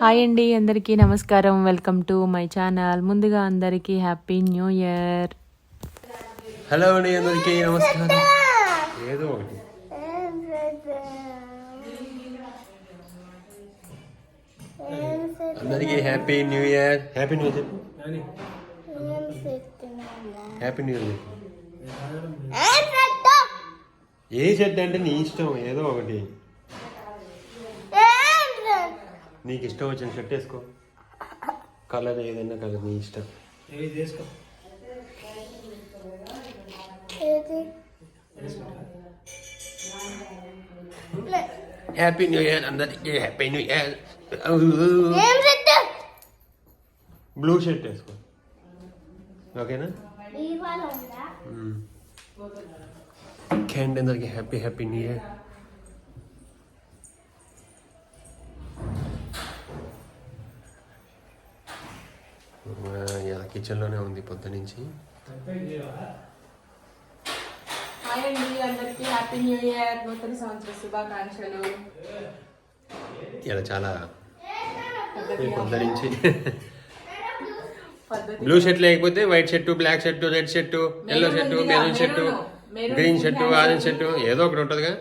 Hi అండి అందరికీ నమస్కారం. Welcome to my channel. ముందుగా అందరికీ హ్యాపీ న్యూ ఇయర్. హలో అండి అందరికీ నమస్కారం. ఏదో ఒకటి. అందరికీ happy new year. Happy new year. Happy new year. ఏ షర్ట్ అంటే నీ ఇష్టం ఏదో ఒకటి. నీకు ఇష్టం వచ్చిన షర్ట్ వేసుకో. కలర్ ఏదైనా కలర్ నీ ఇష్టం. హ్యాపీ న్యూ ఇయర్ అందరికీ happy new year blue shirt వేసుకో. ఓకేనా? ఓకే అండి అందరికీ హ్యాపీ హ్యాపీ న్యూ ఇయర్ కిచెన్లోనే ఉంది పొద్దు నుంచి హాయ్ అండి అందరికీ హ్యాపీ న్యూ ఇయర్ నూతన సంవత్సర శుభాకాంక్షలు. ఇలా చాలా పొద్దు నుంచి. బ్లూ షర్ట్ లేకపోతే white shirt black shirt red shirt yellow shirt maroon shirt green shirt orange shirt ఏదో ఒకటి ఉంటుందిగా.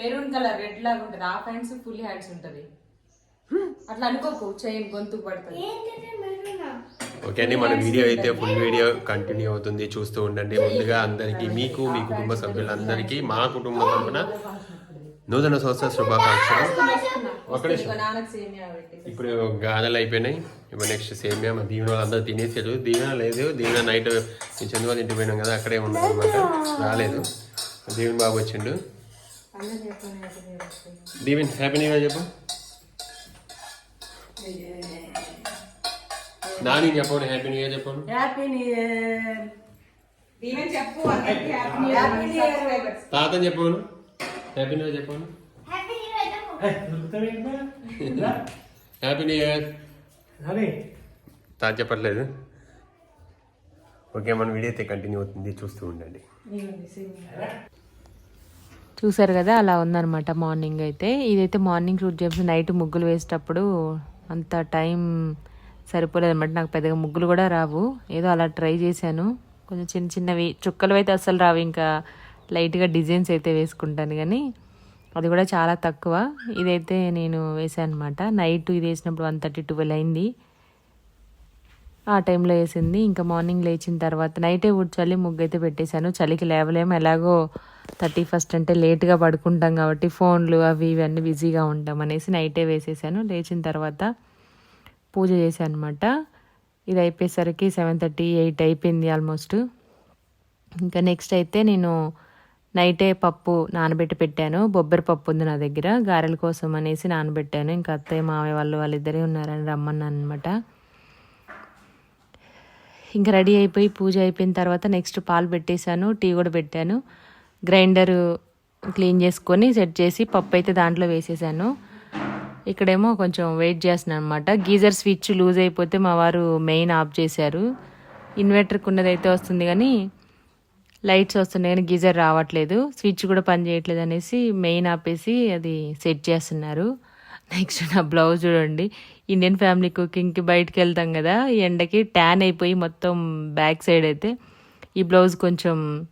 మెరూన్ కలర్ రెడ్ లాగా ఉంటుంది. హాఫ్ హ్యాండ్స్ ఫుల్ హ్యాండ్స్ ఉంటుంది. అట్లా అనుకోకు చైన్ గొంతు పడుతుంది. ఓకే అండి మన వీడియో అయితే ఫుల్ వీడియో కంటిన్యూ అవుతుంది. చూస్తూ ఉండండి. ముందుగా అందరికీ మీకు మీ కుటుంబ సభ్యులందరికీ మా కుటుంబం తరఫున నూతన సంవత్సర శుభాకాంక్షలు. ఇప్పుడు గాథలు అయిపోయినాయి. ఇప్పుడు నెక్స్ట్ సేమియా మా దీవెన వాళ్ళందరూ తినేసారు. దీవెన లేదు. దీవెన నైట్ చంద్రబాబు ఇంటికి పోయినాం కదా అక్కడే ఉన్నాం అనమాట రాలేదు. దీవెన్ బాబు వచ్చిండు. అందరూ దీవెన్ హ్యాపీ న్యూ ఇయర్ చెప్పు. నాని చెప్పండి హ్యాపీ న్యూ ఇయర్ చెప్పండి. హ్యాపీ న్యూ ఇయర్ దీవెన్ చెప్పు అందరికీ happy new year happy new year తాతని చెప్పను హ్యాపీ న్యూ ఇయర్ చెప్పండి. హ్యాపీ న్యూ ఇయర్ తాత చెప్పట్లేదు. ఓకే మన వీడియో అయితే కంటిన్యూ అవుతుంది. చూస్తూ ఉండండి. చూసారు కదా అలా ఉందన్నమాట మార్నింగ్ అయితే. ఇదైతే మార్నింగ్ షూట్ చేసి నైట్ ముగ్గులు వేసేటప్పుడు అంత టైం సరిపోలేదు అనమాట నాకు పెద్దగా ముగ్గులు కూడా రావు. ఏదో అలా ట్రై చేశాను. కొంచెం చిన్న చిన్నవి చుక్కలు అయితే అస్సలు రావు. ఇంకా లైట్గా డిజైన్స్ అయితే వేసుకుంటాను కానీ అది కూడా చాలా తక్కువ. ఇదైతే నేను వేసాను అనమాట నైట్ ఇది వేసినప్పుడు వన్ థర్టీ ట్వెల్వ్ అయింది. ఆ టైంలో వేసింది. ఇంకా మార్నింగ్ లేచిన తర్వాత నైటే చలి ముగ్గు అయితే పెట్టేశాను. చలికి లేవలేము. ఎలాగో థర్టీ ఫస్ట్ అంటే లేట్గా పడుకుంటాం కాబట్టి ఫోన్లు అవి ఇవన్నీ బిజీగా ఉంటాం అనేసి నైటే వేసేసాను. లేచిన తర్వాత పూజ చేశాను అనమాట ఇది అయిపోయేసరికి సెవెన్ థర్టీ ఎయిట్ అయిపోయింది ఆల్మోస్ట్. ఇంకా నెక్స్ట్ అయితే నేను నైటే పప్పు నానబెట్టి పెట్టాను. బొబ్బరి పప్పు ఉంది నా దగ్గర. గారెల కోసం అనేసి నానబెట్టాను. ఇంకా అత్తయ్య మావయ్య వాళ్ళు వాళ్ళిద్దరే ఉన్నారని రమ్మన్నాను అనమాట ఇంకా రెడీ అయిపోయి పూజ అయిపోయిన తర్వాత నెక్స్ట్ పాలు పెట్టేశాను టీ కూడా పెట్టాను. గ్రైండర్ క్లీన్ చేసుకొని సెట్ చేసి పప్పు అయితే దాంట్లో వేసేసాను. ఇక్కడేమో కొంచెం వెయిట్ చేస్తున్నాను అనమాట గీజర్ స్విచ్ లూజ్ అయిపోతే మా వారు మెయిన్ ఆఫ్ చేశారు. ఇన్వర్టర్కి ఉన్నదైతే వస్తుంది కానీ లైట్స్ వస్తున్నాయి కానీ గీజర్ రావట్లేదు. స్విచ్ కూడా పని చేయట్లేదు అనేసి మెయిన్ ఆపేసి అది సెట్ చేస్తున్నారు. నెక్స్ట్ నా బ్లౌజ్ చూడండి. ఇండియన్ ఫ్యామిలీ కుకింగ్కి బయటకు వెళ్తాం కదా ఈ ఎండకి ట్యాన్ అయిపోయి మొత్తం బ్యాక్ సైడ్ అయితే ఈ బ్లౌజ్ కొంచెం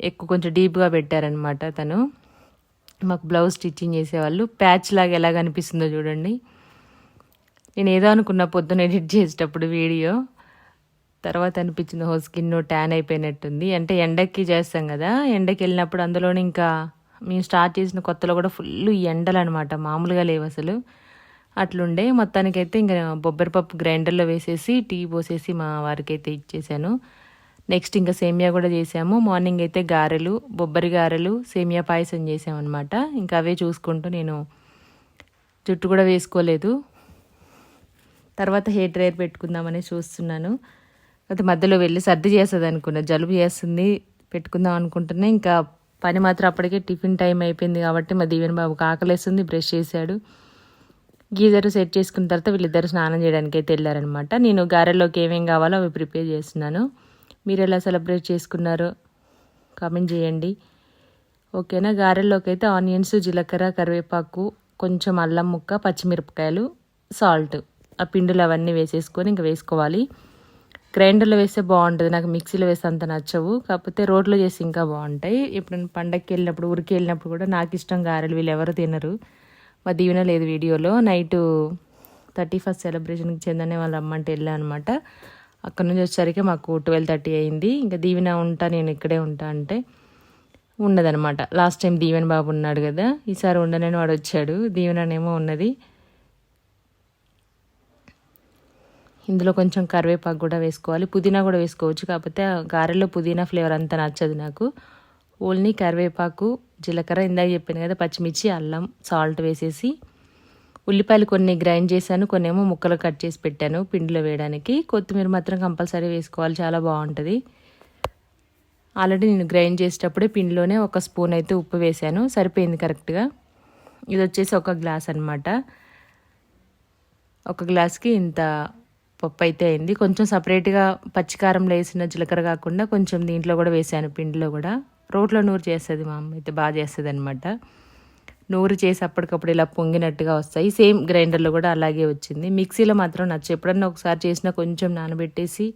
ఎక్కువ కొంచెం డీప్గా పెట్టారనమాట తను. మాకు బ్లౌజ్ స్టిచ్చింగ్ చేసేవాళ్ళు. ప్యాచ్ లాగా ఎలా కనిపిస్తుందో చూడండి. నేను ఏదో అనుకున్న పొద్దున ఎడిట్ చేసేటప్పుడు వీడియో. తర్వాత అనిపించింది హో స్కిన్ ట్యాన్ అయిపోయినట్టుంది. అంటే ఎండకి చేస్తాం కదా ఎండకి వెళ్ళినప్పుడు అందులోనే ఇంకా మేము స్టార్ట్ చేసిన కొత్తలో కూడా ఫుల్ ఎండలు అనమాట మామూలుగా లేవు అసలు. అట్లుండే. మొత్తానికైతే ఇంకా బొబ్బరి పప్పు గ్రైండర్లో వేసేసి టీ పోసేసి మా వారికి అయితే ఇచ్చేసాను. నెక్స్ట్ ఇంకా సేమియా కూడా చేసాము. మార్నింగ్ అయితే గారెలు బొబ్బరి గారెలు సేమియా పాయసం చేసామన్నమాట. ఇంకా అవే చూసుకుంటూ నేను జుట్టు కూడా వేసుకోలేదు. తర్వాత హెయిర్ డ్రైయర్ పెట్టుకుందామని చూస్తున్నాను. అయితే మధ్యలో వెళ్ళి సర్ది చేస్తుంది అనుకున్నా. జలుబు చేస్తుంది పెట్టుకుందాం అనుకుంటున్నా. ఇంకా పని మాత్రం అప్పటికే టిఫిన్ టైం అయిపోయింది కాబట్టి మా దీవెన్ బాబుకి ఆకలేస్తుంది బ్రష్ చేశాడు. గీజర్ సెట్ చేసుకున్న తర్వాత వీళ్ళిద్దరు స్నానం చేయడానికి అయితే వెళ్ళారనమాట నేను గారెలోకి ఏమేం కావాలో అవి ప్రిపేర్ చేస్తున్నాను. మీరు ఎలా సెలబ్రేట్ చేసుకున్నారో కామెంట్ చేయండి. ఓకేనా? గారెల్లోకి అయితే ఆనియన్స్ జీలకర్ర కరివేపాకు కొంచెం అల్లం ముక్క పచ్చిమిరపకాయలు సాల్ట్. ఆ పిండిలు అవన్నీ వేసేసుకొని ఇంకా వేసుకోవాలి. గ్రైండర్లో వేస్తే బాగుంటుంది. నాకు మిక్సీలో వేస్తే అంత నచ్చవు. కాకపోతే రోడ్లో చేసి ఇంకా బాగుంటాయి. ఇప్పుడు పండగకి వెళ్ళినప్పుడు ఊరికి వెళ్ళినప్పుడు కూడా నాకు ఇష్టం గారెలు. వీళ్ళు ఎవరు తినరు. మా దీవెన లేదు వీడియోలో. నైట్ థర్టీ ఫస్ట్ సెలబ్రేషన్కి చెందనే వాళ్ళ అమ్మంటే వెళ్ళానమాట అనమాట అక్కడ నుంచి వచ్చేసరికి మాకు ట్వెల్వ్ థర్టీ అయింది. ఇంకా దీవెన ఉంటా నేను ఇక్కడే ఉంటా అంటే ఉండదనమాట లాస్ట్ టైం దీవెన బాబు ఉన్నాడు కదా ఈసారి ఉండనని వాడు వచ్చాడు. దీవెననేమో ఉన్నది. ఇందులో కొంచెం కరివేపాకు కూడా వేసుకోవాలి. పుదీనా కూడా వేసుకోవచ్చు. కాకపోతే ఆ గారెలో పుదీనా ఫ్లేవర్ అంత నచ్చదు నాకు. ఓన్లీ కరివేపాకు జీలకర్ర ఇందాక చెప్పాను కదా పచ్చిమిర్చి అల్లం సాల్ట్ వేసేసి ఉల్లిపాయలు కొన్ని గ్రైండ్ చేశాను కొన్ని ఏమో ముక్కలు కట్ చేసి పెట్టాను పిండిలో వేయడానికి. కొత్తిమీర మాత్రం కంపల్సరీ వేసుకోవాలి చాలా బాగుంటుంది. ఆల్రెడీ నేను గ్రైండ్ చేసేటప్పుడే పిండిలోనే ఒక స్పూన్ అయితే ఉప్పు వేశాను సరిపోయింది కరెక్ట్గా. ఇది వచ్చేసి ఒక గ్లాస్ అనమాట ఒక గ్లాస్కి ఇంత పప్పు అయితే అయింది. కొంచెం సపరేట్గా పచ్చికారంలో వేసిన జీలకర్ర కాకుండా కొంచెం దీంట్లో కూడా వేసాను పిండిలో కూడా. రోట్లో నూరు చేస్తుంది మా అమ్మ అయితే బాగా చేస్తుంది అనమాట నూరు చేసి అప్పటికప్పుడు ఇలా పొంగినట్టుగా వస్తాయి. సేమ్ గ్రైండర్లో కూడా అలాగే వచ్చింది. మిక్సీలో మాత్రం నచ్చు ఎప్పుడన్నా ఒకసారి చేసినా కొంచెం నానబెట్టేసి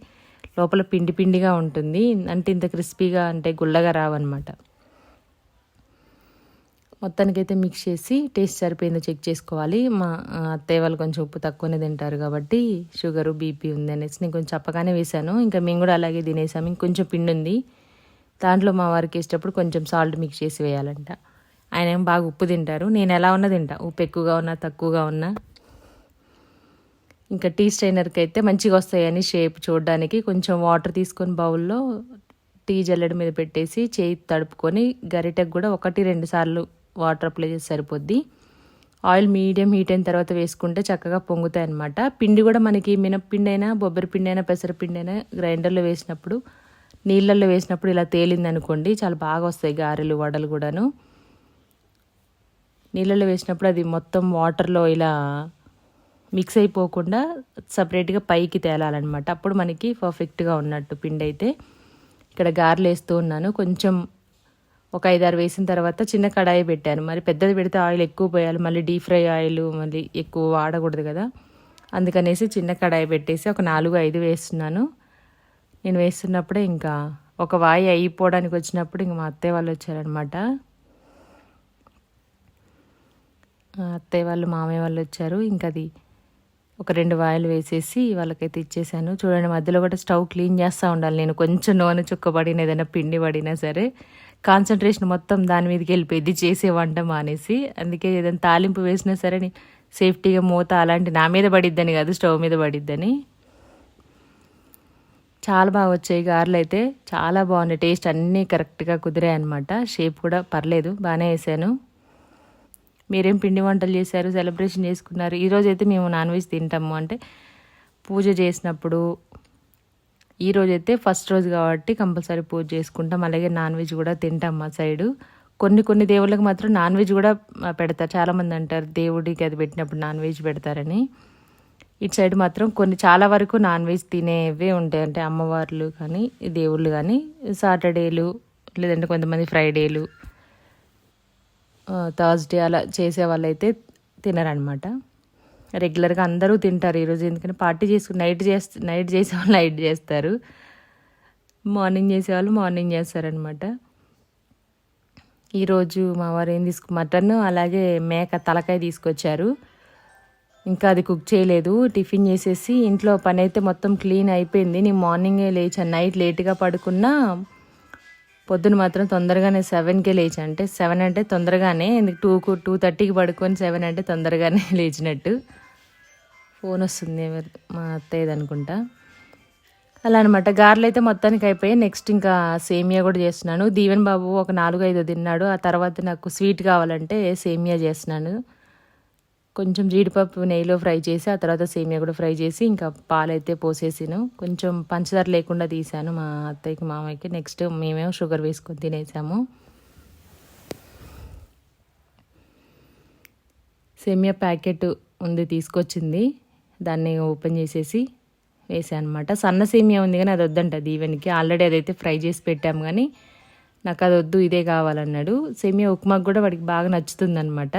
లోపల పిండి పిండిగా ఉంటుంది. అంటే ఇంత క్రిస్పీగా అంటే గుల్లగా రావన్నమాట. మొత్తానికైతే మిక్స్ చేసి టేస్ట్ సరిపోయిందో చెక్ చేసుకోవాలి. మా అత్తయ్య వాళ్ళు కొంచెం ఉప్పు తక్కువనే తింటారు కాబట్టి షుగరు బీపీ ఉంది అనేసి నేను కొంచెం చప్పగానే వేశాను. ఇంకా మేము కూడా అలాగే తినేసాము. ఇంకొంచెం పిండి ఉంది. దాంట్లో మా వారికి వేసేటప్పుడు కొంచెం సాల్ట్ మిక్స్ చేసి వేయాలంట. ఆయన ఏం బాగా ఉప్పు తింటారు. నేను ఎలా ఉన్నా తింటా. ఉప్పు ఎక్కువగా ఉన్నా తక్కువగా ఉన్నా. ఇంకా టీ స్ట్రైనర్కి అయితే మంచిగా వస్తాయని షేప్ చూడడానికి కొంచెం వాటర్ తీసుకొని బౌల్లో టీ జల్లెడ మీద పెట్టేసి చేయి తడుపుకొని గరిటకు కూడా ఒకటి రెండు సార్లు వాటర్ అప్లై చేసి సరిపోద్ది. ఆయిల్ మీడియం హీట్ అయిన తర్వాత వేసుకుంటే చక్కగా పొంగుతాయి అనమాట పిండి కూడా మనకి మినప్పిండి అయినా బొబ్బరి పిండి అయినా పెసరపిండి అయినా గ్రైండర్లో వేసినప్పుడు నీళ్ళల్లో వేసినప్పుడు ఇలా తేలింది అనుకోండి చాలా బాగా వస్తాయి గారెలు వడలు కూడాను. నీళ్ళలో వేసినప్పుడు అది మొత్తం వాటర్లో ఇలా మిక్స్ అయిపోకుండా సపరేట్గా పైకి తేలాలన్నమాట. అప్పుడు మనకి పర్ఫెక్ట్గా ఉన్నట్టు పిండి అయితే. ఇక్కడ గారెలు వేస్తూ ఉన్నాను. కొంచెం ఒక ఐదారు వేసిన తర్వాత చిన్న కడాయి పెట్టాను. మరి పెద్దది పెడితే ఆయిల్ ఎక్కువ పోయాలి మళ్ళీ డీప్ ఫ్రై ఆయిల్ మళ్ళీ ఎక్కువ వాడకూడదు కదా. అందుకనేసి చిన్న కడాయి పెట్టేసి ఒక నాలుగు ఐదు వేస్తున్నాను. నేను వేస్తున్నప్పుడే ఇంకా ఒక వాయి అయిపోవడానికి వచ్చినప్పుడు ఇంక మా అత్తయ్య వాళ్ళు వచ్చారనమాట అత్తయ్య వాళ్ళు మామయ్య వాళ్ళు వచ్చారు. ఇంకా అది ఒక రెండు వాయిలు వేసేసి వాళ్ళకైతే ఇచ్చేసాను. చూడండి మధ్యలో కూడా స్టవ్ క్లీన్ చేస్తూ ఉండాలి నేను. కొంచెం నూనె చుక్క పడిన ఏదైనా పిండి పడినా సరే. కాన్సన్ట్రేషన్ మొత్తం దాని మీదకి వెళ్ళిపోయింది. చేసే వంట మానేసి. అందుకే ఏదైనా తాలింపు వేసినా సరే సేఫ్టీగా మూత అలాంటి నా మీద పడిద్దని కాదు స్టవ్ మీద పడిద్దని. చాలా బాగా వచ్చాయి. గారెలు అయితే చాలా బాగున్నాయి. టేస్ట్ అన్నీ కరెక్ట్గా కుదిరాయి అనమాట షేప్ కూడా పర్లేదు. బాగానే వేసాను. మీరేం పిండి వంటలు చేశారు? సెలబ్రేషన్ చేసుకున్నారు. ఈరోజు అయితే మేము నాన్ వెజ్ తింటాము. అంటే పూజ చేసినప్పుడు ఈరోజైతే అయితే ఫస్ట్ రోజు కాబట్టి కంపల్సరీ పూజ చేసుకుంటాం. అలాగే నాన్ వెజ్ కూడా తింటాం మా సైడు. కొన్ని కొన్ని దేవుళ్ళకి మాత్రం నాన్ వెజ్ కూడా పెడతారు. చాలామంది అంటారు దేవుడికి అది పెట్టినప్పుడు నాన్ వెజ్ పెడతారని. ఇటు సైడ్ మాత్రం కొన్ని చాలా వరకు నాన్ వెజ్ తినేవే ఉంటాయి అంటే అమ్మవార్లు కానీ దేవుళ్ళు కానీ సాటర్డేలు లేదంటే కొంతమంది ఫ్రైడేలు థర్స్డే అలా చేసే వాళ్ళైతే తినరనమాట రెగ్యులర్గా అందరూ తింటారు ఈరోజు ఎందుకంటే పార్టీ చేసుకుని నైట్ చేస్తే నైట్ చేసే వాళ్ళు నైట్ చేస్తారు. మార్నింగ్ చేసేవాళ్ళు మార్నింగ్ చేస్తారనమాట ఈరోజు మా వారు ఏం తీసుకు మటన్ అలాగే మేక తలకాయ తీసుకొచ్చారు. ఇంకా అది కుక్ చేయలేదు. టిఫిన్ చేసేసి ఇంట్లో పని అయితే మొత్తం క్లీన్ అయిపోయింది. నేను మార్నింగే లేచాను. నైట్ లేట్గా పడుకున్నా పొద్దున మాత్రం తొందరగానే సెవెన్కే లేచి అంటే సెవెన్ అంటే తొందరగానే ఎందుకు టూకు టూ థర్టీకి పడుకొని సెవెన్ అంటే తొందరగానే లేచినట్టు. ఫోన్ వస్తుంది మా అత్తయ్యది అనుకుంటా. అలా అనమాట గారెలు అయితే మొత్తానికి అయిపోయి నెక్స్ట్ ఇంకా సేమియా కూడా చేస్తున్నాను. దీవెన్ బాబు ఒక నాలుగు ఐదు తిన్నాడు. ఆ తర్వాత నాకు స్వీట్ కావాలంటే సేమియా చేస్తున్నాను. కొంచెం జీడిపప్పు నెయ్యిలో ఫ్రై చేసి ఆ తర్వాత సేమియా కూడా ఫ్రై చేసి ఇంకా పాలైతే పోసేసాను. కొంచెం పంచదార లేకుండా తీసాను మా అత్తయ్యకి మామయ్యకి. నెక్స్ట్ మేమేమో షుగర్ వేసుకొని తినేసాము. సేమియా ప్యాకెట్ ఉంది తీసుకొచ్చింది. దాన్ని ఓపెన్ చేసేసి వేసాను అనమాట సన్న సేమియా ఉంది కానీ అది వద్దంట దీవెనికి. ఆల్రెడీ అదైతే ఫ్రై చేసి పెట్టాము కానీ నాకు అది వద్దు ఇదే కావాలన్నాడు. సేమియా ఉప్మాకు కూడా వాడికి బాగా నచ్చుతుంది అనమాట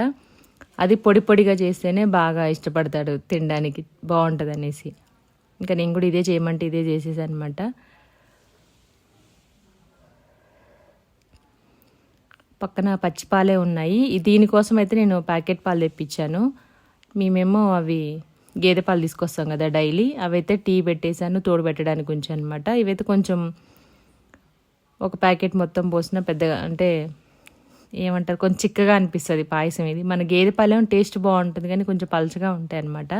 అది పొడి పొడిగా చేస్తేనే బాగా ఇష్టపడతాడు తినడానికి. బాగుంటుంది అనేసి ఇంకా నేను కూడా ఇదే చేయమంటే ఇదే చేసేసాను అనమాట పక్కన పచ్చి పాలే ఉన్నాయి. దీనికోసం అయితే నేను ప్యాకెట్ పాలు తెప్పించాను. మేమేమో అవి గేదె పాలు తీసుకొస్తాం కదా డైలీ. అవైతే టీ పెట్టేశాను తోడు పెట్టడానికి ఉంచాను అనమాట ఇవైతే కొంచెం ఒక ప్యాకెట్ మొత్తం పోసిన పెద్దగా అంటే ఏమంటారు కొంచెం చిక్కగా అనిపిస్తుంది పాయసం ఇది. మన గేదె పాలేమో టేస్ట్ బాగుంటుంది కానీ కొంచెం పలచగా ఉంటాయి అనమాట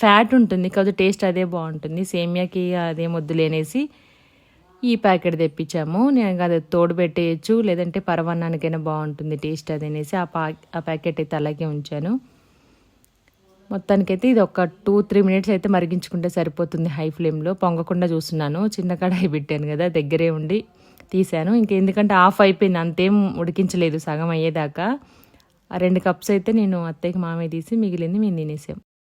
ఫ్యాట్ ఉంటుంది కాదు టేస్ట్ అదే బాగుంటుంది. సేమియాకి అదే మొద్దులేనేసి ఈ ప్యాకెట్ తెప్పించాము. నేను అది తోడు పెట్టేయచ్చు లేదంటే పరవన్నానికైనా బాగుంటుంది టేస్ట్ అది అనేసి ఆ పా ఆ ప్యాకెట్ అయితే అలాగే ఉంచాను. మొత్తానికైతే ఇది ఒక టూ త్రీ మినిట్స్ అయితే మరిగించుకుంటే సరిపోతుంది హై ఫ్లేమ్లో. పొంగకుండా చూస్తున్నాను. చిన్న కడాయి పెట్టాను కదా దగ్గరే ఉండి. తీసాను ఇంకా ఎందుకంటే ఆఫ్ అయిపోయింది. అంతేం ఉడికించలేదు. సగం అయ్యేదాకా. ఆ రెండు కప్స్ అయితే నేను అత్తయ్యకి మామయ్య తీసి మిగిలింది మేము తినేసాం.